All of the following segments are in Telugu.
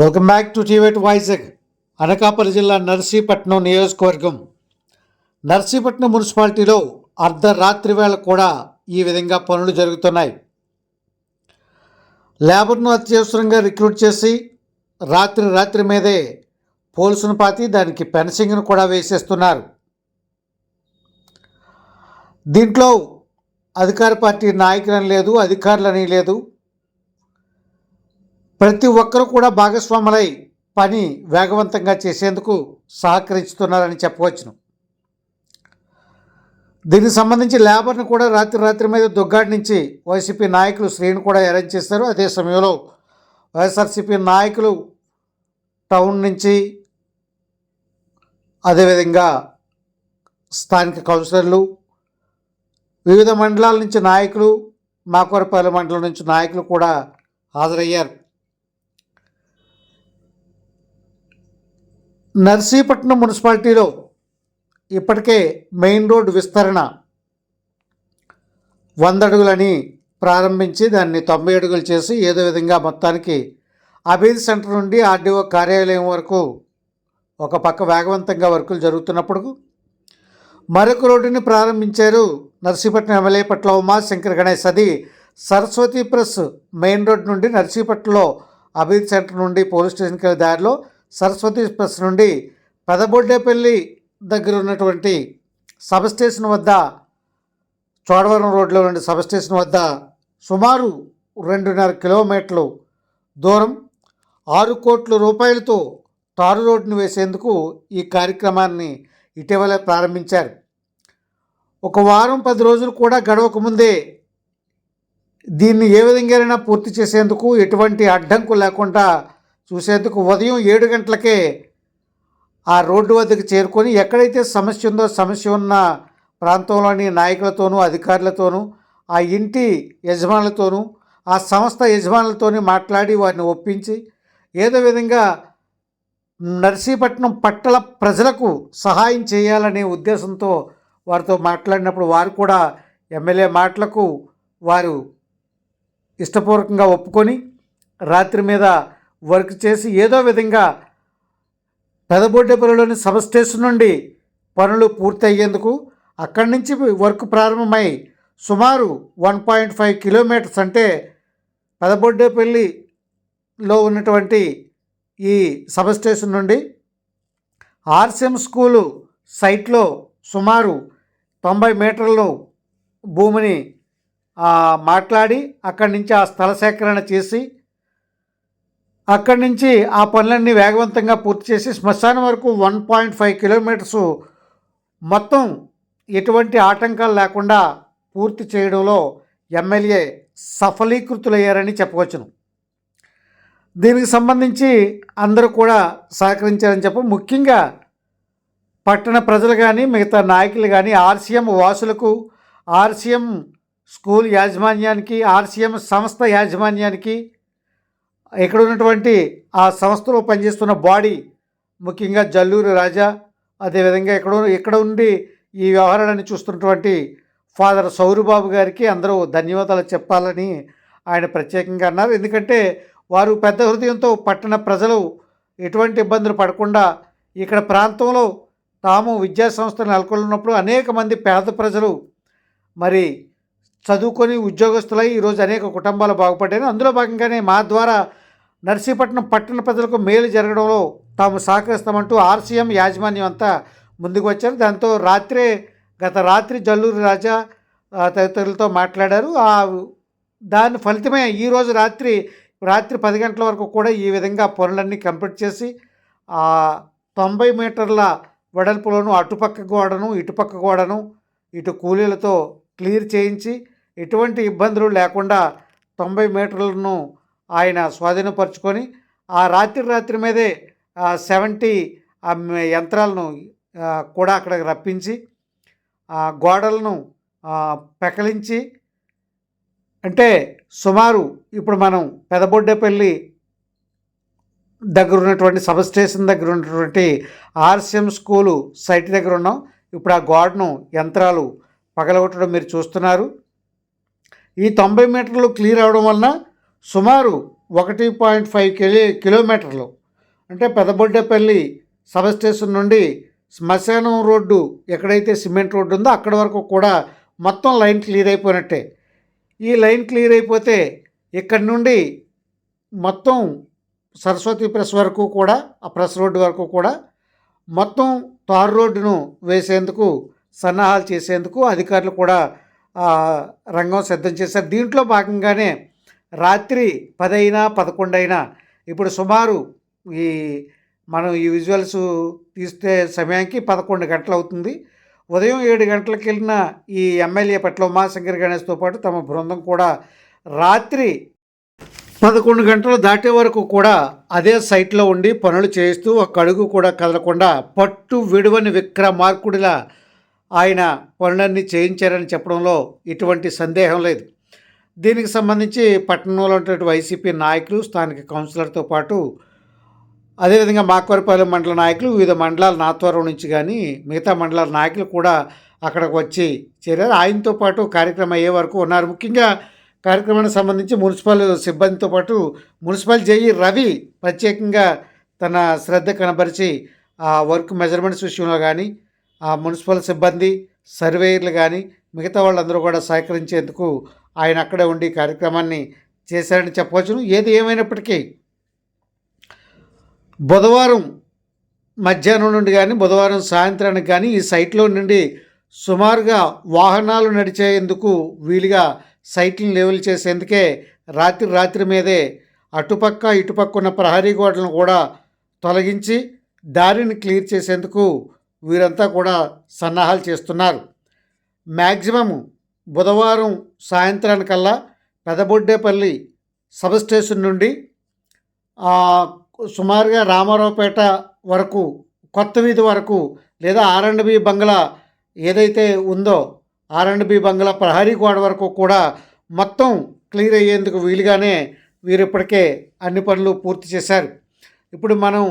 వెల్కమ్ బ్యాక్ టు టీవెట్ వైజాగ్ అనకాపల్లి జిల్లా నర్సీపట్నం నియోజకవర్గం. నర్సీపట్నం మున్సిపాలిటీలో అర్ధరాత్రి వేళ కూడా ఈ విధంగా పనులు జరుగుతున్నాయి. లేబర్ను అత్యవసరంగా రిక్రూట్ చేసి రాత్రి రాత్రి మీదే పోలీసును పాతి దానికి పెన్సింగ్ను కూడా వేసేస్తున్నారు. దీంట్లో అధికార పార్టీ నాయకులని లేదు అధికారులని లేదు. ప్రతి ఒక్కరూ కూడా భాగస్వాములై పని వేగవంతంగా చేసేందుకు సహకరిస్తున్నారని చెప్పవచ్చును. దీనికి సంబంధించి లేబర్ని కూడా రాత్రి రాత్రి మీద దుగ్గాడి నుంచి వైసీపీ నాయకులు శ్రీని కూడా అరేంజ్ చేస్తారు. అదే సమయంలో వైఎస్ఆర్సీపీ నాయకులు టౌన్ నుంచి అదేవిధంగా స్థానిక కౌన్సిలర్లు వివిధ మండలాల నుంచి నాయకులు మాకూరపల్లి మండలం నుంచి నాయకులు కూడా హాజరయ్యారు. నర్సీపట్నం మున్సిపాలిటీలో ఇప్పటికే మెయిన్ రోడ్ విస్తరణ. వంద అడుగులని ప్రారంభించి దాన్ని తొంభై అడుగులు చేసి ఏదో విధంగా మొత్తానికి అభివృద్ధి సెంటర్ నుండి ఆర్డీఓ కార్యాలయం వరకు ఒక పక్క వేగవంతంగా వర్కులు జరుగుతున్నప్పుడు మరొక రోడ్డుని ప్రారంభించారు నర్సీపట్నం ఎమ్మెల్యే పట్ల ఉమాశంకర్ గణేష్. అది సరస్వతి ప్రెస్ మెయిన్ రోడ్ నుండి నర్సీపట్నంలో అభివృద్ధి సెంటర్ నుండి పోలీస్ స్టేషన్కి దారిలో సరస్వతి ఎక్స్ప్రెస్ నుండి పెదబొడ్డేపల్లి దగ్గర ఉన్నటువంటి సబ్ స్టేషన్ వద్ద చోడవరం రోడ్లో నుండి సబ్ స్టేషన్ వద్ద సుమారు రెండున్నర కిలోమీటర్లు దూరం ఆరు కోట్ల రూపాయలతో తారు రోడ్డును వేసేందుకు ఈ కార్యక్రమాన్ని ఇటీవలే ప్రారంభించారు. ఒక వారం పది రోజులు కూడా గడవక ముందే దీన్ని ఏ విధంగా పూర్తి చేసేందుకు ఎటువంటి అడ్డంకు లేకుండా చూసేందుకు ఉదయం ఏడు గంటలకే ఆ రోడ్డు వద్దకు చేరుకొని ఎక్కడైతే సమస్య ఉందో సమస్య ఉన్న ప్రాంతంలోని నాయకులతోనూ అధికారులతోనూ ఆ ఇంటి యజమానులతోనూ ఆ సంస్థ యజమానులతోని మాట్లాడి వారిని ఒప్పించి ఏదో విధంగా నర్సీపట్నం పట్టణ ప్రజలకు సహాయం చేయాలనే ఉద్దేశంతో వారితో మాట్లాడినప్పుడు వారు కూడా ఎమ్మెల్యే మాటలకు వారు ఇష్టపూర్వకంగా ఒప్పుకొని రాత్రి మీద వర్క్ చేసి ఏదో విధంగా పెదబొడ్డేపల్లిలోని సబ్ స్టేషన్ నుండి పనులు పూర్తయ్యేందుకు అక్కడి నుంచి వర్క్ ప్రారంభమై సుమారు వన్ పాయింట్ ఫైవ్ కిలోమీటర్స్ అంటే పెదబొడ్డేపల్లిలో ఉన్నటువంటి ఈ సబ్ స్టేషన్ నుండి ఆర్సిఎం స్కూలు సైట్లో సుమారు తొంభై మీటర్లు భూమిని మాట్లాడి అక్కడి నుంచి ఆ స్థల సేకరణ చేసి అక్కడి నుంచి ఆ పనులన్నీ వేగవంతంగా పూర్తి చేసి శ్మశానం వరకు వన్ పాయింట్ ఫైవ్ కిలోమీటర్స్ మొత్తం ఎటువంటి ఆటంకాలు లేకుండా పూర్తి చేయడంలో ఎమ్మెల్యే సఫలీకృతులయ్యారని చెప్పవచ్చును. దీనికి సంబంధించి అందరూ కూడా సహకరించారని చెప్ప ముఖ్యంగా పట్టణ ప్రజలు కానీ మిగతా నాయకులు కానీ ఆర్సీఎం వాసులకు ఆర్సీఎం స్కూల్ యాజమాన్యానికి ఆర్సీఎం సంస్థ యాజమాన్యానికి ఇక్కడ ఉన్నటువంటి ఆ సంస్థలో పనిచేస్తున్న బాడీ ముఖ్యంగా జల్లూరు రాజా అదేవిధంగా ఇక్కడ ఇక్కడ ఉండి ఈ వ్యవహారాన్ని చూస్తున్నటువంటి ఫాదర్ సౌరుబాబు గారికి అందరూ ధన్యవాదాలు చెప్పాలని ఆయన ప్రత్యేకంగా అన్నారు. ఎందుకంటే వారు పెద్ద హృదయంతో పట్టణ ప్రజలు ఎటువంటి ఇబ్బందులు పడకుండా ఇక్కడ ప్రాంతంలో తాము విద్యా సంస్థలు నెలకొల్పినప్పుడు అనేక మంది పేద ప్రజలు మరి చదువుకొని ఉద్యోగస్తులై ఈరోజు అనేక కుటుంబాలు బాగుపడ్డాయి. అందులో భాగంగానే మా ద్వారా నర్సీపట్నం పట్టణ ప్రజలకు మేలు జరగడంలో తాము సహకరిస్తామంటూ ఆర్సీఎం యాజమాన్యం అంతా ముందుకు వచ్చారు. దాంతో రాత్రే గత రాత్రి జల్లూరు రాజా తదితరులతో మాట్లాడారు. ఆ దాని ఫలితమే ఈరోజు రాత్రి రాత్రి పది గంటల వరకు కూడా ఈ విధంగా పనులన్నీ కంప్లీట్ చేసి ఆ తొంభై మీటర్ల వెడల్పులోను అటుపక్క గోడను ఇటుపక్క గోడను ఇటు కూలీలతో క్లియర్ చేయించి ఎటువంటి ఇబ్బందులు లేకుండా తొంభై మీటర్లను ఆయన స్వాధీనపరుచుకొని ఆ రాత్రి రాత్రి మీదే సెవెంటీ యంత్రాలను కూడా అక్కడికి రప్పించి ఆ గోడలను పెకలించి అంటే సుమారు ఇప్పుడు మనం పెదబొడ్డేపల్లి దగ్గర ఉన్నటువంటి సబ్ స్టేషన్ దగ్గర ఉన్నటువంటి ఆర్సిఎం స్కూలు సైట్ దగ్గర ఉన్నాం. ఇప్పుడు ఆ గోడను యంత్రాలు పగలగొట్టడం మీరు చూస్తున్నారు. ఈ తొంభై మీటర్లు క్లియర్ అవడం వలన సుమారు ఒకటి పాయింట్ ఫైవ్ కిలో కిలోమీటర్లు అంటే పెదబొడ్డేపల్లి సబ్ స్టేషన్ నుండి శ్మశానం రోడ్డు ఎక్కడైతే సిమెంట్ రోడ్డు ఉందో అక్కడ వరకు కూడా మొత్తం లైన్ క్లియర్ అయిపోయినట్టే. ఈ లైన్ క్లియర్ అయిపోతే ఇక్కడ నుండి మొత్తం సరస్వతి ప్రెస్ వరకు కూడా ఆ ప్రెస్ రోడ్డు వరకు కూడా మొత్తం తారు రోడ్డును వేసేందుకు సన్నాహాలు చేసేందుకు అధికారులు కూడా రంగం సిద్ధం చేశారు. దీంట్లో భాగంగానే రాత్రి పదైనా పదకొండైనా ఇప్పుడు సుమారు ఈ మనం ఈ విజువల్స్ తీస్తే సమయానికి పదకొండు గంటలు అవుతుంది ఉదయం ఏడు గంటలకు వెళ్ళిన ఈ ఎమ్మెల్యే పట్ల ఉమాశంకర్ గణేష్తో పాటు తమ బృందం కూడా రాత్రి పదకొండు గంటలు దాటే వరకు కూడా అదే సైట్లో ఉండి పనులు చేస్తూ ఒక అడుగు కూడా కదలకుండా పట్టు విడువని విక్రమార్కుడిలా ఆయన పనులన్నీ చేయించారని చెప్పడంలో ఎటువంటి సందేహం లేదు. దీనికి సంబంధించి పట్టణంలో ఉన్నటువంటి వైసీపీ నాయకులు స్థానిక కౌన్సిలర్తో పాటు అదేవిధంగా మాకవరపాలెం మండల నాయకులు వివిధ మండలాల నాత్వరం నుంచి కానీ మిగతా మండలాల నాయకులు కూడా అక్కడికి వచ్చి చేరారు. ఆయనతో పాటు కార్యక్రమం అయ్యే వరకు ఉన్నారు. ముఖ్యంగా కార్యక్రమానికి సంబంధించి మున్సిపల్ సిబ్బందితో పాటు మున్సిపల్ జేఈ రవి ప్రత్యేకంగా తన శ్రద్ధ కనబరిచి ఆ వర్క్ మెజర్మెంట్స్ విషయంలో కానీ ఆ మున్సిపల్ సిబ్బంది సర్వేయర్లు కానీ మిగతా వాళ్ళందరూ కూడా సహకరించేందుకు ఆయన అక్కడే ఉండి కార్యక్రమాన్ని చేశారని చెప్పవచ్చును. ఏది ఏమైనప్పటికీ బుధవారం మధ్యాహ్నం నుండి కానీ బుధవారం సాయంత్రానికి కానీ ఈ సైట్లో నుండి సుమారుగా వాహనాలు నడిచేందుకు వీలుగా సైట్లను లెవెల్ చేసేందుకే రాత్రి రాత్రి మీదే అటుపక్క ఇటుపక్క ఉన్న ప్రహరీ గోడలను కూడా తొలగించి దారిని క్లియర్ చేసేందుకు వీరంతా కూడా సన్నాహాలు చేస్తున్నారు. మ్యాక్సిమం బుధవారం సాయంత్రానికల్లా పెదబొడ్డేపల్లి సబ్ స్టేషన్ నుండి సుమారుగా రామారావుపేట వరకు కొత్త వీధి వరకు లేదా ఆర్ అండ్ బి బంగ్లా ఏదైతే ఉందో ఆర్ అండ్ బి బంగ్లా ప్రహరీ గోడ వరకు కూడా మొత్తం క్లియర్ అయ్యేందుకు వీలుగానే వీరు ఇప్పటికే అన్ని పనులు పూర్తి చేశారు. ఇప్పుడు మనం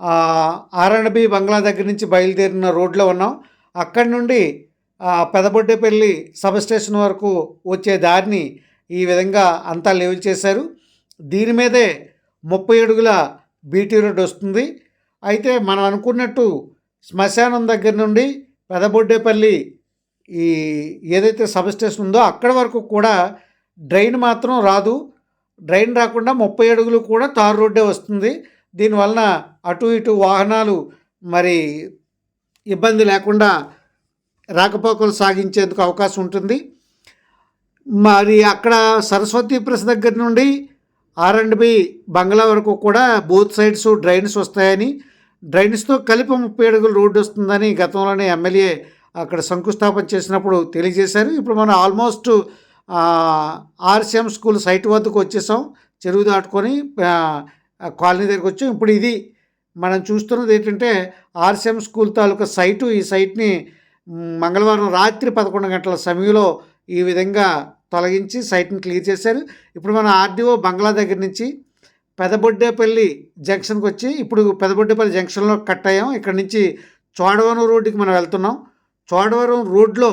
ఆర్ఎండ్బి ఆర్ అండ్ బంగ్లా దగ్గర నుంచి బయలుదేరిన రోడ్లో ఉన్నాం. అక్కడి నుండి పెదబొడ్డేపల్లి సబ్ స్టేషన్ వరకు వచ్చే దారిని ఈ విధంగా అంతా లెవెల్ చేశారు. దీని మీదే ముప్పై అడుగుల బీటీ రోడ్ వస్తుంది. అయితే మనం అనుకున్నట్టు శ్మశానం దగ్గర నుండి పెదబొడ్డేపల్లి ఈ ఏదైతే సబ్ స్టేషన్ ఉందో అక్కడ వరకు కూడా డ్రైన్ మాత్రం రాదు. డ్రైన్ రాకుండా ముప్పై అడుగులు కూడా తారు రోడ్డే వస్తుంది. దీనివలన అటు ఇటు వాహనాలు మరి ఇబ్బంది లేకుండా రాకపోకలు సాగించేందుకు అవకాశం ఉంటుంది. మరి అక్కడ సరస్వతి ప్రెస్ దగ్గర నుండి ఆర్ అండ్ బి బంగ్లా వరకు కూడా బోత్ సైడ్స్ డ్రైన్స్ వస్తాయని డ్రైన్స్తో కలిపి ముప్పై అడుగుల రోడ్డు వస్తుందని గతంలోనే ఎమ్మెల్యే అక్కడ శంకుస్థాపన చేసినప్పుడు తెలియజేశారు. ఇప్పుడు మనం ఆల్మోస్ట్ ఆర్సీఎం స్కూల్ సైట్ వద్దకు వచ్చేసాం. చెరువు దాటుకొని కాలనీ దగ్గరికి వచ్చాం. ఇప్పుడు ఇది మనం చూస్తున్నది ఏంటంటే ఆర్సిఎం స్కూల్ తాలూకా సైటు. ఈ సైట్ని మంగళవారం రాత్రి పదకొండు గంటల సమయంలో ఈ విధంగా తొలగించి సైట్ని క్లియర్ చేశారు. ఇప్పుడు మన ఆర్డీఓ బంగ్లా దగ్గర నుంచి పెదబొడ్డేపల్లి జంక్షన్కి వచ్చి ఇప్పుడు పెదబొడ్డేపల్లి జంక్షన్లో కట్ అయ్యాం. ఇక్కడ నుంచి చోడవరం రోడ్డుకి మనం వెళ్తున్నాం. చోడవరం రోడ్లో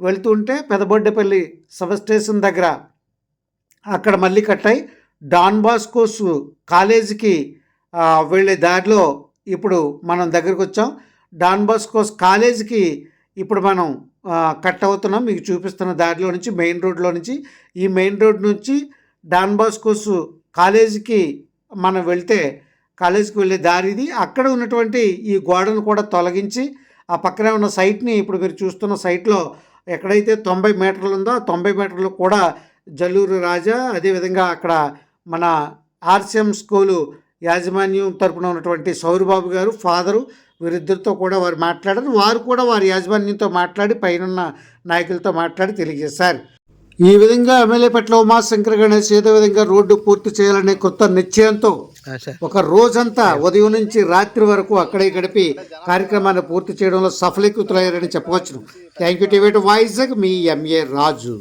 వెళ్తుంటే పెదబొడ్డేపల్లి సబ్ స్టేషన్ దగ్గర అక్కడ మళ్ళీ కట్ అయ్యి డాన్ బాస్కోస్ కాలేజీకి వెళ్ళే దారిలో ఇప్పుడు మనం దగ్గరికి వచ్చాం. డాన్ బాస్కోస్ కాలేజీకి ఇప్పుడు మనం కట్ అవుతున్నాం. మీకు చూపిస్తున్న దారిలో నుంచి మెయిన్ రోడ్లో నుంచి. ఈ మెయిన్ రోడ్ నుంచి డాన్ బాస్కోస్ కాలేజీకి మనం వెళ్తే కాలేజీకి వెళ్ళే దారి ఇది. అక్కడ ఉన్నటువంటి ఈ గోడను కూడా తొలగించి ఆ పక్కనే ఉన్న సైట్ని ఇప్పుడు మీరు చూస్తున్న సైట్లో ఎక్కడైతే తొంభై మీటర్లు ఉందో ఆ తొంభై మీటర్లు కూడా జల్లూరు రాజా అదేవిధంగా అక్కడ మన ఆర్సిఎం స్కూలు యాజమాన్యం తరపున ఉన్నటువంటి సౌరబాబు గారు ఫాదరు వీరిద్దరితో కూడా వారు మాట్లాడారు. వారు కూడా వారి యాజమాన్యంతో మాట్లాడి పైన నాయకులతో మాట్లాడి తెలియజేశారు. ఈ విధంగా ఎమ్మెల్యే పట్ల ఉమాశంకర్ గణేష్ ఏదో విధంగా రోడ్డు పూర్తి చేయాలనే కొత్త నిశ్చయంతో ఒక రోజంతా ఉదయం నుంచి రాత్రి వరకు అక్కడే గడిపి కార్యక్రమాన్ని పూర్తి చేయడంలో సఫలీకృతులయ్యారని చెప్పవచ్చును. థ్యాంక్ యూ టీవీ వాయిస్ మీ ఎంఏ రాజు.